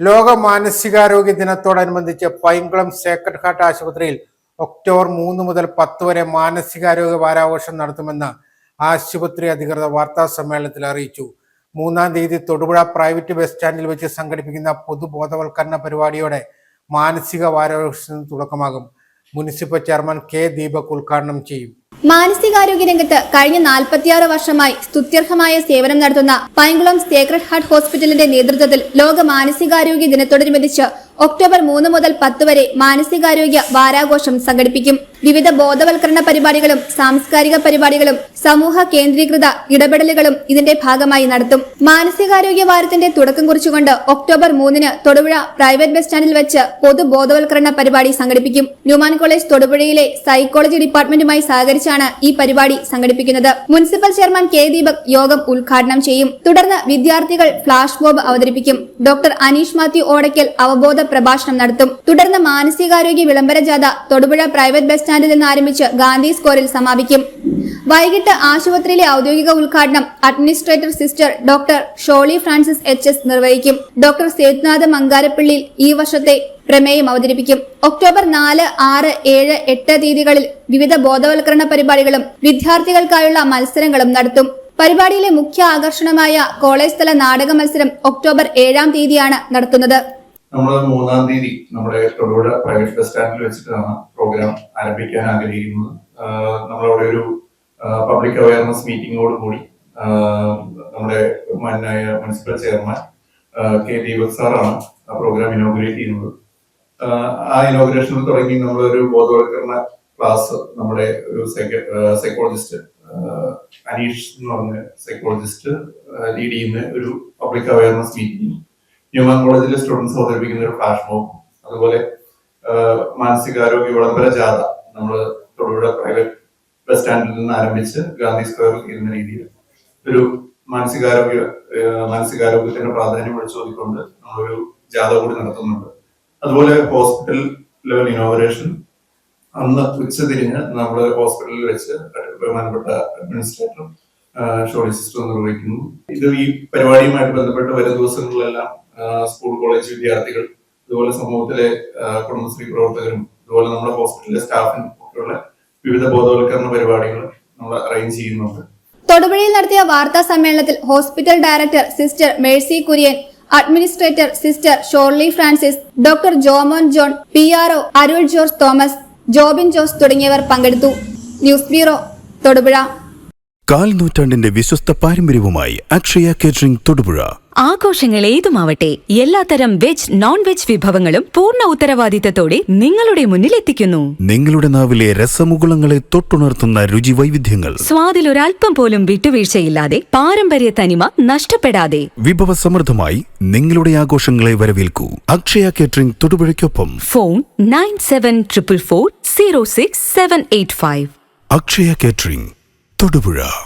ലോക മാനസികാരോഗ്യ ദിനത്തോടനുബന്ധിച്ച് പൈങ്കുളം സേക്രഡ് ഹാർട്ട് ആശുപത്രിയിൽ ഒക്ടോബർ മൂന്ന് മുതൽ പത്ത് വരെ മാനസികാരോഗ്യ വാരാഘോഷം നടത്തുമെന്ന് ആശുപത്രി അധികൃതർ വാർത്താ സമ്മേളനത്തിൽ അറിയിച്ചു. മൂന്നാം തീയതി തൊടുപുഴ പ്രൈവറ്റ് ബസ് സ്റ്റാൻഡിൽ വെച്ച് സംഘടിപ്പിക്കുന്ന പൊതുബോധവൽക്കരണ പരിപാടിയോടെ മാനസിക വാരാഘോഷത്തിന് തുടക്കമാകും. മുനിസിപ്പൽ ചെയർമാൻ കെ ദീപക് ഉദ്ഘാടനം ചെയ്യും. മാനസികാരോഗ്യ രംഗത്ത് കഴിഞ്ഞ നാൽപ്പത്തിയാറ് വർഷമായി സ്തുത്യർഹമായ സേവനം നടത്തുന്ന പൈങ്കുളം സേക്രഡ് ഹാർട്ട് ഹോസ്പിറ്റലിന്റെ നേതൃത്വത്തിൽ ലോക മാനസികാരോഗ്യ ദിനത്തോടനുബന്ധിച്ച് ഒക്ടോബർ മൂന്ന് മുതൽ പത്ത് വരെ മാനസികാരോഗ്യ വാരാഘോഷം സംഘടിപ്പിക്കും. വിവിധ ബോധവൽക്കരണ പരിപാടികളും സാംസ്കാരിക പരിപാടികളും സമൂഹ കേന്ദ്രീകൃത ഇടപെടലുകളും ഇതിന്റെ ഭാഗമായി നടത്തും. മാനസികാരോഗ്യ വാരത്തിന്റെ തുടക്കം കുറിച്ചുകൊണ്ട് ഒക്ടോബർ മൂന്നിന് തൊടുപുഴ പ്രൈവറ്റ് ബസ് സ്റ്റാൻഡിൽ വെച്ച് പൊതു ബോധവൽക്കരണ പരിപാടി സംഘടിപ്പിക്കും. ന്യൂമാൻ കോളേജ് തൊടുപുഴയിലെ സൈക്കോളജി ഡിപ്പാർട്ട്മെന്റുമായി സഹകരിച്ചാണ് ഈ പരിപാടി സംഘടിപ്പിക്കുന്നത്. മുനിസിപ്പൽ ചെയർമാൻ കെ ദീപക് യോഗം ഉദ്ഘാടനം ചെയ്യും. തുടർന്ന് വിദ്യാർത്ഥികൾ ഫ്ലാഷ് മോബ് അവതരിപ്പിക്കും. ഡോക്ടർ അനീഷ് മാത്യു ഓടയ്ക്കൽ അവബോധ പ്രഭാഷണം നടത്തും. തുടർന്ന് മാനസികാരോഗ്യ വിളംബര ജാഥ തൊടുപുഴ പ്രൈവറ്റ് ബസ് സ്റ്റാൻഡിൽ നിന്ന് ആരംഭിച്ച് ഗാന്ധി സ്കോറിൽ സമാപിക്കും. വൈകിട്ട് ആശുപത്രിയിലെ ഔദ്യോഗിക ഉദ്ഘാടനം administrator sister doctor Sholy Francis H S നിർവഹിക്കും. ഡോക്ടർ സേതുനാഥ് മങ്കാരപ്പള്ളിയിൽ ഈ വർഷത്തെ പ്രമേയം അവതരിപ്പിക്കും. ഒക്ടോബർ നാല് ആറ് ഏഴ് എട്ട് തീയതികളിൽ വിവിധ ബോധവൽക്കരണ പരിപാടികളും വിദ്യാർത്ഥികൾക്കായുള്ള മത്സരങ്ങളും നടത്തും. പരിപാടിയിലെ മുഖ്യ ആകർഷണമായ കോളേജ് തല നാടക മത്സരം ഒക്ടോബർ ഏഴാം തീയതിയാണ് നടത്തുന്നത്. നമ്മൾ മൂന്നാം തീയതി നമ്മുടെ തൊടുപുഴ പ്രൈവറ്റ് ബസ് സ്റ്റാൻഡിൽ വെച്ചിട്ടാണ് പ്രോഗ്രാം ആരംഭിക്കാൻ ആഗ്രഹിക്കുന്നത്. നമ്മളവിടെ ഒരു പബ്ലിക് അവയർനെസ് മീറ്റിംഗോട് കൂടി നമ്മുടെ മാന്യായ മുനിസിപ്പൽ ചെയർമാൻ കെ ദീപക് സാറാണ് ആ പ്രോഗ്രാം ഇനോഗ്രേറ്റ് ചെയ്യുന്നത്. ആ ഇനോഗ്രേഷനിൽ തുടങ്ങി നമ്മളൊരു ബോധവൽക്കരണ ക്ലാസ് നമ്മുടെ ഒരു സൈക്കോളജിസ്റ്റ് അനീഷ് എന്ന് പറഞ്ഞ സൈക്കോളജിസ്റ്റ് ലീഡ് ചെയ്യുന്ന ഒരു പബ്ലിക് അവയർനെസ് മീറ്റിംഗ് ഹ്യൂമൻ കോളേജിലെ സ്റ്റുഡൻസ് അവതരിപ്പിക്കുന്ന ഒരു ഫ്ലാഷ് മോബ് അതുപോലെ മാനസികാരോഗ്യ വിളംബര ജാഥ നമ്മൾ തൊടുപുഴ പ്രൈവറ്റ് ബസ് സ്റ്റാൻഡിൽ നിന്ന് ആരംഭിച്ച് ഗാന്ധി സ്ക്വയറിൽ എന്ന രീതിയിൽ ഒരു മാനസികാരോഗ്യ മാനസികാരോഗ്യത്തിന്റെ പ്രാധാന്യം വിളിച്ചോതിക്കൊണ്ട് നമ്മളൊരു ജാഥ കൂടി നടത്തുന്നുണ്ട്. അതുപോലെ ഹോസ്പിറ്റൽ ലെവൽ ഇനോവറേഷൻ അന്ന് ഉച്ചതിരിഞ്ഞ് നമ്മൾ ഹോസ്പിറ്റലിൽ വെച്ച് ബഹുമാനപ്പെട്ട അഡ്മിനിസ്ട്രേറ്റർ ഷോളി സിസ്റ്റർ നിർവഹിക്കുന്നു ഇത് ഈ പരിപാടിയുമായിട്ട് ബന്ധപ്പെട്ട് വരും ദിവസങ്ങളിലെല്ലാം സ്കൂൾ കോളേജ് വിദ്യാർത്ഥികൾ അതുപോലെ സമൂഹത്തിലെ കുടുംബശ്രീ പ്രവർത്തകരും അതുപോലെ നമ്മുടെ ഹോസ്പിറ്റലിലെ സ്റ്റാഫിനും ഒക്കെയുള്ള വിവിധ ബോധവൽക്കരണ പരിപാടികൾ നമ്മൾ അറേഞ്ച് ചെയ്യുന്നുണ്ട്. തൊടുപുഴയിൽ നടത്തിയ വാർത്താ സമ്മേളനത്തിൽ hospital director sister Mercy Kurian administrator sister Shorly Francis doctor Jomon John P R Arul George Thomas Jobin Jose തുടങ്ങിയവർ പങ്കെടുത്തു. News bureau Thodupuzha. കാൽ നൂറ്റാണ്ടിന്റെ വിശ്വസ്ത പാരമ്പര്യവുമായി അക്ഷയ കേറ്ററിംഗ് തൊടുപുഴ. ആഘോഷങ്ങൾ ഏതുമാവട്ടെ എല്ലാത്തരം വെജ് നോൺ വെജ് വിഭവങ്ങളും പൂർണ ഉത്തരവാദിത്തത്തോടെ നിങ്ങളുടെ മുന്നിൽ എത്തിക്കുന്നു. നിങ്ങളുടെ നാവിലെ രസമുകുളങ്ങളെ തൊട്ടുണർത്തുന്ന രുചി വൈവിധ്യങ്ങൾ സ്വാദിൽ ഒരല്പം പോലും വിട്ടുവീഴ്ചയില്ലാതെ പാരമ്പര്യ തനിമ നഷ്ടപ്പെടാതെ. വിഭവസമൃദ്ധമായി നിങ്ങളുടെ ആഘോഷങ്ങളെ വരവേൽക്കൂ. Akshaya catering തൊടുപുഴയ്ക്കൊപ്പം. Phone nine seven triple four zero six seven eight five. Akshaya catering Thodupuzha.